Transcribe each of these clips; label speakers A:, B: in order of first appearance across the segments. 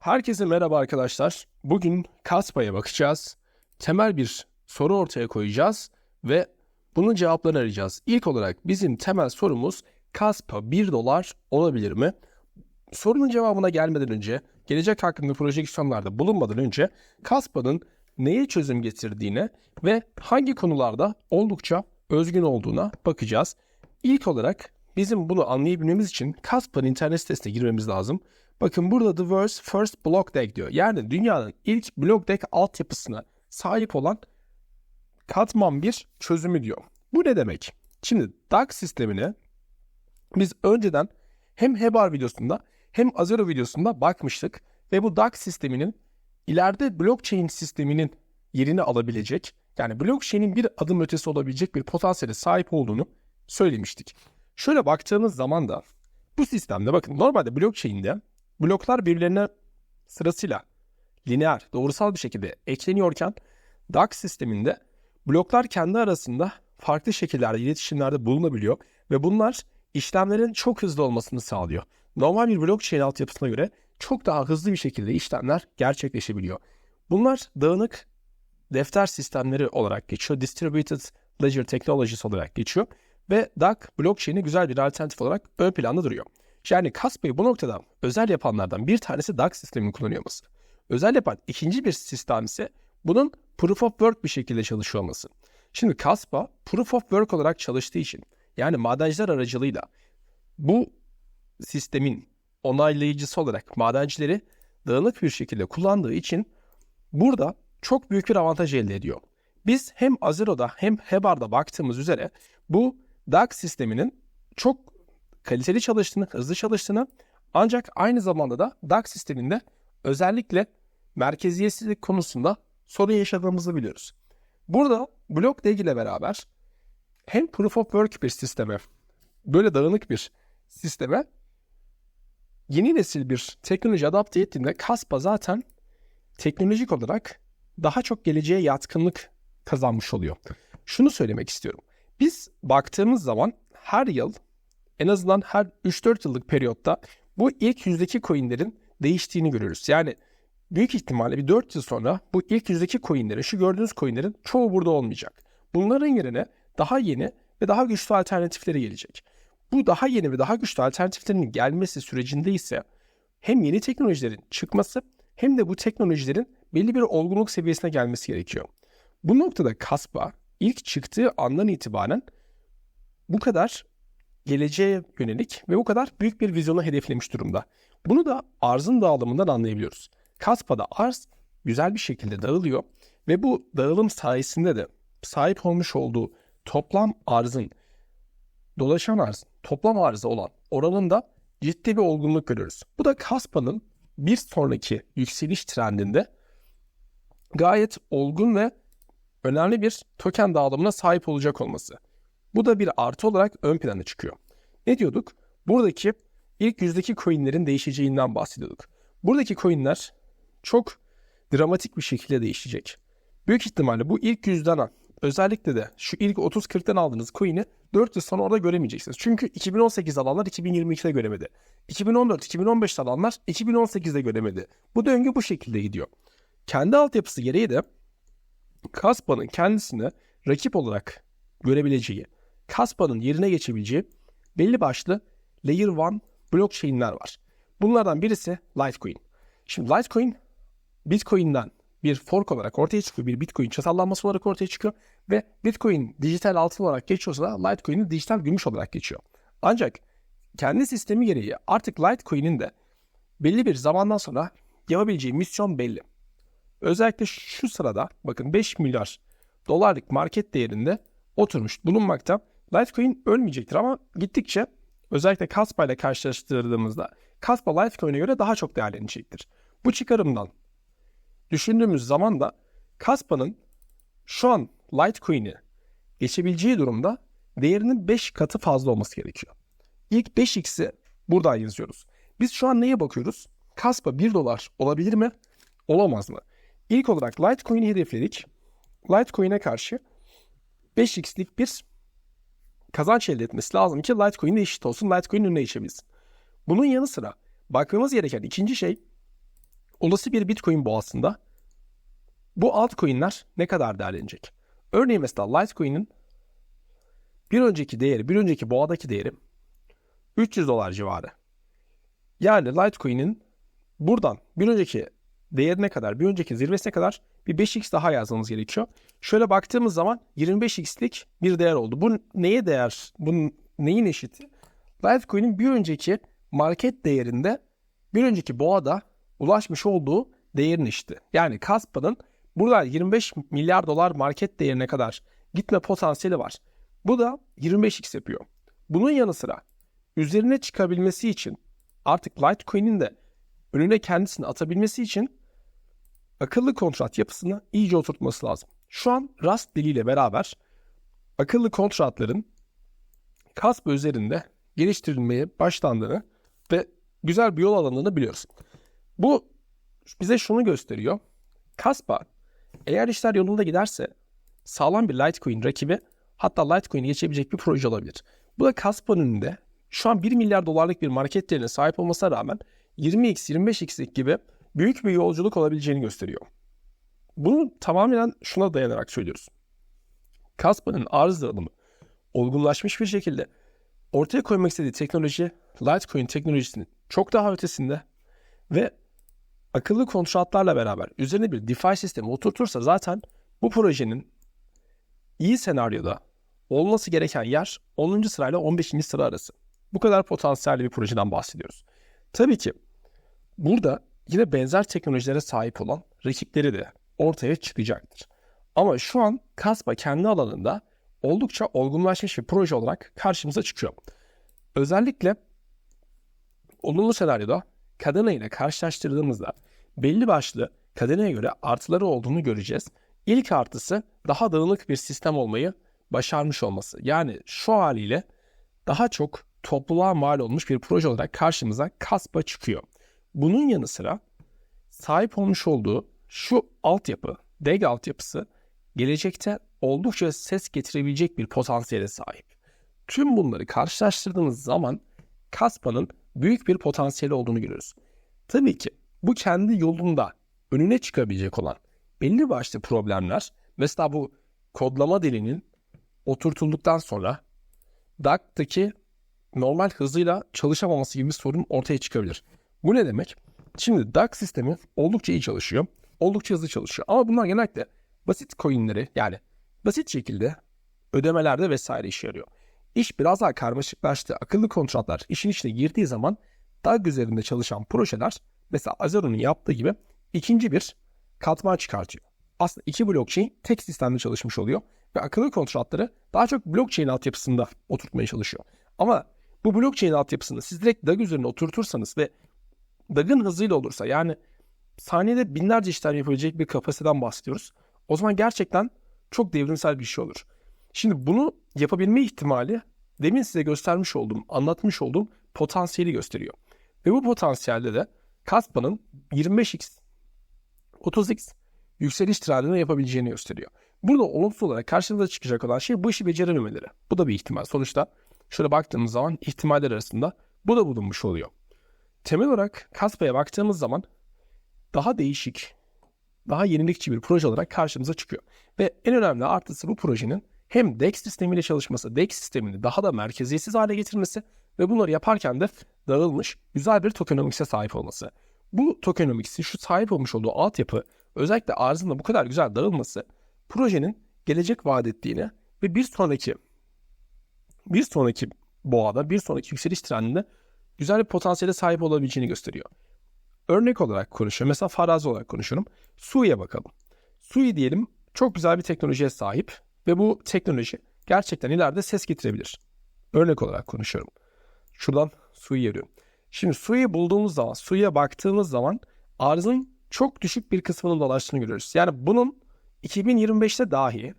A: Herkese merhaba arkadaşlar. Bugün Kaspa'ya bakacağız. Temel bir soru ortaya koyacağız ve bunun cevaplarını arayacağız. İlk olarak bizim temel sorumuz Kaspa 1 dolar olabilir mi? Sorunun cevabına gelmeden önce, gelecek hakkında projeksiyonlarda bulunmadan önce Kaspa'nın neye çözüm getirdiğine ve hangi konularda oldukça özgün olduğuna bakacağız. İlk olarak bizim bunu anlayabilmemiz için Kaspa'nın internet sitesine girmemiz lazım. Bakın burada the world's first block deck diyor. Yani dünyanın ilk block deck altyapısına sahip olan katman bir çözümü diyor. Bu ne demek? Şimdi DAX sistemine biz önceden hem Hebar videosunda hem Azero videosunda bakmıştık ve bu DAX sisteminin ileride blockchain sisteminin yerini alabilecek yani blockchain'in bir adım ötesi olabilecek bir potansiyele sahip olduğunu söylemiştik. Şöyle baktığımız zaman da bu sistemde bakın normalde blockchain'de bloklar birbirlerine sırasıyla lineer, doğrusal bir şekilde ekleniyorken DAX sisteminde bloklar kendi arasında farklı şekillerde iletişimlerde bulunabiliyor ve bunlar işlemlerin çok hızlı olmasını sağlıyor. Normal bir blockchain altyapısına göre çok daha hızlı bir şekilde işlemler gerçekleşebiliyor. Bunlar dağınık defter sistemleri olarak geçiyor. Distributed Ledger Technologies olarak geçiyor. Ve DAC blockchain'i güzel bir alternatif olarak ön planda duruyor. Yani Kaspa'yı bu noktada özel yapanlardan bir tanesi DAX sistemini kullanıyor olması. Özel yapan ikinci bir sistem ise bunun Proof of Work bir şekilde çalışıyor olması. Şimdi Kaspa Proof of Work olarak çalıştığı için yani madenciler aracılığıyla bu sistemin onaylayıcısı olarak madencileri dağınık bir şekilde kullandığı için burada çok büyük bir avantaj elde ediyor. Biz hem Azero'da hem Hebar'da baktığımız üzere bu DAX sisteminin çok kaliteli çalıştığını, hızlı çalıştığını ancak aynı zamanda da DAX sisteminde özellikle merkeziyetsizlik konusunda sorun yaşadığımızı biliyoruz. Burada blok ile beraber hem Proof of Work bir sisteme, böyle dağınık bir sisteme yeni nesil bir teknoloji adapte ettiğinde Kaspa zaten teknolojik olarak daha çok geleceğe yatkınlık kazanmış oluyor. Şunu söylemek istiyorum. Biz baktığımız zaman her yıl en azından her 3-4 yıllık periyotta bu ilk yüzdeki coinlerin değiştiğini görürüz. Yani büyük ihtimalle bir 4 yıl sonra bu ilk yüzdeki coinlerin, şu gördüğünüz coinlerin çoğu burada olmayacak. Bunların yerine daha yeni ve daha güçlü alternatifleri gelecek. Bu daha yeni ve daha güçlü alternatiflerin gelmesi sürecinde ise hem yeni teknolojilerin çıkması hem de bu teknolojilerin belli bir olgunluk seviyesine gelmesi gerekiyor. Bu noktada Kaspa ilk çıktığı andan itibaren bu kadar geleceğe yönelik ve bu kadar büyük bir vizyonu hedeflemiş durumda. Bunu da arzın dağılımından anlayabiliyoruz. Kaspa'da arz güzel bir şekilde dağılıyor ve bu dağılım sayesinde de sahip olmuş olduğu toplam arzın dolaşan arz, toplam arzı olan oranında ciddi bir olgunluk görüyoruz. Bu da Kaspa'nın bir sonraki yükseliş trendinde gayet olgun ve önemli bir token dağılımına sahip olacak olması. Bu da bir artı olarak ön plana çıkıyor. Ne diyorduk? Buradaki ilk yüzdeki coinlerin değişeceğinden bahsediyorduk. Buradaki coinler çok dramatik bir şekilde değişecek. Büyük ihtimalle bu ilk yüzden özellikle de şu ilk 30-40'tan aldığınız coin'i 4 yıl sonra orada göremeyeceksiniz. Çünkü 2018 alanlar 2022'de göremedi. 2014-2015 alanlar 2018'de göremedi. Bu döngü bu şekilde gidiyor. Kendi altyapısı gereği de Kaspa'nın kendisine rakip olarak görebileceği, Kaspa'nın yerine geçebileceği belli başlı Layer 1 blockchain'ler var. Bunlardan birisi Litecoin. Şimdi Litecoin Bitcoin'den bir fork olarak ortaya çıkıyor. Bir Bitcoin çatallanması olarak ortaya çıkıyor. Ve Bitcoin dijital altın olarak geçiyorsa da Litecoin'in dijital gümüş olarak geçiyor. Ancak kendi sistemi gereği artık Litecoin'in de belli bir zamandan sonra yapabileceği misyon belli. Özellikle şu sırada bakın 5 milyar dolarlık market değerinde oturmuş bulunmakta. Litecoin ölmeyecektir ama gittikçe özellikle Kaspa ile karşılaştırdığımızda Kaspa Litecoin'e göre daha çok değerlenecektir. Bu çıkarımdan düşündüğümüz zaman da Kaspa'nın şu an Litecoin'i geçebileceği durumda değerinin 5 katı fazla olması gerekiyor. İlk 5x'i buradan yazıyoruz. Biz şu an neye bakıyoruz? Kaspa 1 dolar olabilir mi? Olamaz mı? İlk olarak Litecoin'i hedefledik. Litecoin'e karşı 5x'lik bir kazanç elde etmesi lazım ki Litecoin de eşit olsun. Litecoin önüne geçebilsin. Bunun yanı sıra bakmamız gereken ikinci şey olası bir Bitcoin boğasında bu altcoin'ler ne kadar değerlenecek? Örneğin mesela Litecoin'in bir önceki değeri, bir önceki boğadaki değeri 300 dolar civarı. Yani Litecoin'in buradan bir önceki değerine kadar, bir önceki zirvesine kadar bir 5x daha yazmamız gerekiyor. Şöyle baktığımız zaman 25x'lik bir değer oldu. Bu neye değer? Bu neyin eşiti? Litecoin'in bir önceki market değerinde bir önceki boğada ulaşmış olduğu değerin eşiti. Yani Kaspa'nın burada 25 milyar dolar market değerine kadar gitme potansiyeli var. Bu da 25x yapıyor. Bunun yanı sıra üzerine çıkabilmesi için artık Litecoin'in de önüne kendisini atabilmesi için akıllı kontrat yapısını iyice oturtması lazım. Şu an Rust diliyle beraber akıllı kontratların Casper üzerinde geliştirilmeye başlandığını ve güzel bir yol alındığını biliyoruz. Bu bize şunu gösteriyor. Kaspa eğer işler yolunda giderse sağlam bir Litecoin rakibi hatta Litecoin'i geçebilecek bir proje olabilir. Bu da Kaspa'nın önünde şu an 1 milyar dolarlık bir market değerine sahip olmasına rağmen 20x 25x'lik gibi büyük bir yolculuk olabileceğini gösteriyor. Bunu tamamen şuna dayanarak söylüyoruz. Kaspa'nın arz dağılımı olgunlaşmış bir şekilde ortaya koymak istediği teknoloji Litecoin teknolojisinin çok daha ötesinde ve akıllı kontratlarla beraber üzerine bir DeFi sistemi oturtursa zaten bu projenin iyi senaryoda olması gereken yer 10. sırayla 15. sıra arası. Bu kadar potansiyelli bir projeden bahsediyoruz. Tabii ki burada yine benzer teknolojilere sahip olan rakipleri de ortaya çıkacaktır. Ama şu an Kaspa kendi alanında oldukça olgunlaşmış bir proje olarak karşımıza çıkıyor. Özellikle olumlu senaryoda Kadena ile karşılaştırdığımızda belli başlı Kadena'ya göre artıları olduğunu göreceğiz. İlk artısı daha dağınık bir sistem olmayı başarmış olması. Yani şu haliyle daha çok topluluğa mal olmuş bir proje olarak karşımıza Kaspa çıkıyor. Bunun yanı sıra sahip olmuş olduğu şu altyapı, DEG altyapısı gelecekte oldukça ses getirebilecek bir potansiyele sahip. Tüm bunları karşılaştırdığımız zaman Kaspa'nın büyük bir potansiyeli olduğunu görüyoruz. Tabii ki bu kendi yolunda önüne çıkabilecek olan belli başlı problemler mesela bu kodlama dilinin oturtulduktan sonra DAC'taki normal hızıyla çalışamaması gibi bir sorun ortaya çıkabilir. Bu ne demek? Şimdi DAC sistemi oldukça iyi çalışıyor. Oldukça hızlı çalışıyor. Ama bunlar genellikle basit coinleri yani basit şekilde ödemelerde vesaire işe yarıyor. İş biraz daha karmaşıklaştı. Akıllı kontratlar işin içine girdiği zaman DAG üzerinde çalışan projeler mesela Azero'nun yaptığı gibi ikinci bir katman çıkartıyor. Aslında iki blockchain tek sistemde çalışmış oluyor ve akıllı kontratları daha çok blockchain altyapısında oturtmaya çalışıyor. Ama bu blockchain altyapısını siz direkt DAG üzerine oturtursanız ve DAG'ın hızıyla olursa yani saniyede binlerce işlem yapabilecek bir kapasiteden bahsediyoruz. O zaman gerçekten çok devrimsel bir şey olur. Şimdi bunu yapabilme ihtimali demin size göstermiş olduğum, anlatmış olduğum potansiyeli gösteriyor. Ve bu potansiyelde de Kaspa'nın 25x, 30x yükseliş trendini yapabileceğini gösteriyor. Burada olumsuz olarak karşımıza çıkacak olan şey bu işi becerememeleri. Bu da bir ihtimal. Sonuçta şöyle baktığımız zaman ihtimaller arasında bu da bulunmuş oluyor. Temel olarak Kaspa'ya baktığımız zaman daha değişik, daha yenilikçi bir proje olarak karşımıza çıkıyor. Ve en önemli artısı bu projenin hem DEX sistemiyle çalışması, DEX sistemini daha da merkeziyetsiz hale getirmesi ve bunları yaparken de dağılmış güzel bir tokenomics'e sahip olması. Bu tokenomics'in şu sahip olmuş olduğu altyapı özellikle arzında bu kadar güzel dağılması projenin gelecek vaat ettiğini ve bir sonraki bir sonraki boğada, bir sonraki yükseliş trendinde güzel bir potansiyele sahip olabileceğini gösteriyor. Örnek olarak konuşuyorum. Mesela farazi olarak konuşuyorum. Sui'ye bakalım. Sui diyelim çok güzel bir teknolojiye sahip ve bu teknoloji gerçekten ileride ses getirebilir. Örnek olarak konuşuyorum. Şuradan Sui arıyorum. Şimdi Sui'yi bulduğumuz zaman, Sui'ye baktığımız zaman arzın çok düşük bir kısmının dolaştığını görüyoruz. Yani bunun 2025'te dahi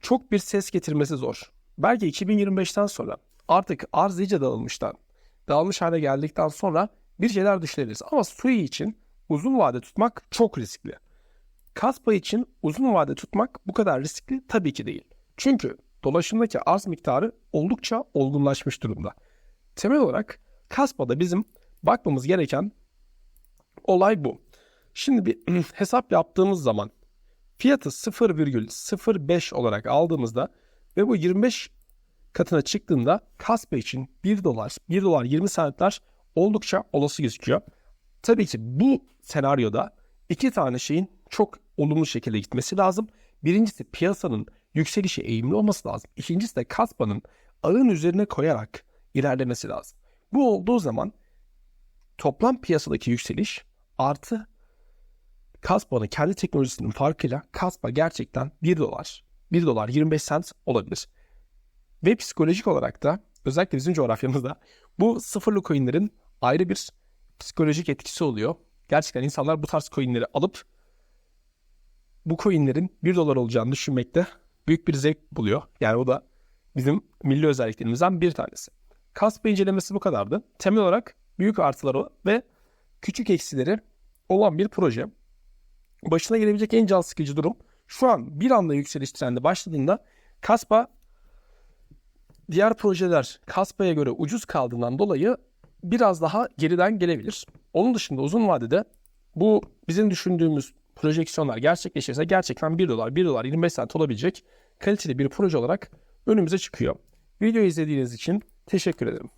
A: çok bir ses getirmesi zor. Belki 2025'ten sonra artık arz iyice dağılmıştan, dağılmış hale geldikten sonra bir şeyler düşünebiliriz. Ama Sui için uzun vade tutmak çok riskli. Kaspa için uzun vade tutmak bu kadar riskli tabii ki değil. Çünkü dolaşımdaki arz miktarı oldukça olgunlaşmış durumda. Temel olarak Kaspa'da bizim bakmamız gereken Olay bu. Şimdi bir hesap yaptığımız zaman fiyatı 0,05 olarak aldığımızda ve bu 25 katına çıktığında Kaspa için 1 dolar, 1 dolar 20 centler oldukça olası gözüküyor. Tabii ki bu senaryoda iki tane şeyin çok olumlu şekilde gitmesi lazım. Birincisi piyasanın yükselişe eğimli olması lazım. İkincisi de Kaspa'nın ağın üzerine koyarak ilerlemesi lazım. Bu olduğu zaman toplam piyasadaki yükseliş artı Kaspa'nın kendi teknolojisinin farkıyla Kaspa gerçekten 1 dolar, 1 dolar 25 cent olabilir. Ve psikolojik olarak da özellikle bizim coğrafyamızda bu sıfırlı coinlerin ayrı bir psikolojik etkisi oluyor. Gerçekten insanlar bu tarz coinleri alıp bu coinlerin 1 dolar olacağını düşünmekte büyük bir zevk buluyor. Yani o da bizim milli özelliklerimizden bir tanesi. Kaspa incelemesi bu kadardı. Temel olarak büyük artıları ve küçük eksileri olan bir proje. Başına gelebilecek en can sıkıcı durum şu an bir anda yükseliş trendi başladığında Kaspa diğer projeler Kaspa'ya göre ucuz kaldığından dolayı biraz daha geriden gelebilir. Onun dışında uzun vadede bu bizim düşündüğümüz projeksiyonlar gerçekleşirse gerçekten 1 dolar, 1 dolar 25 cent olabilecek kaliteli bir proje olarak önümüze çıkıyor. Videoyu izlediğiniz için teşekkür ederim.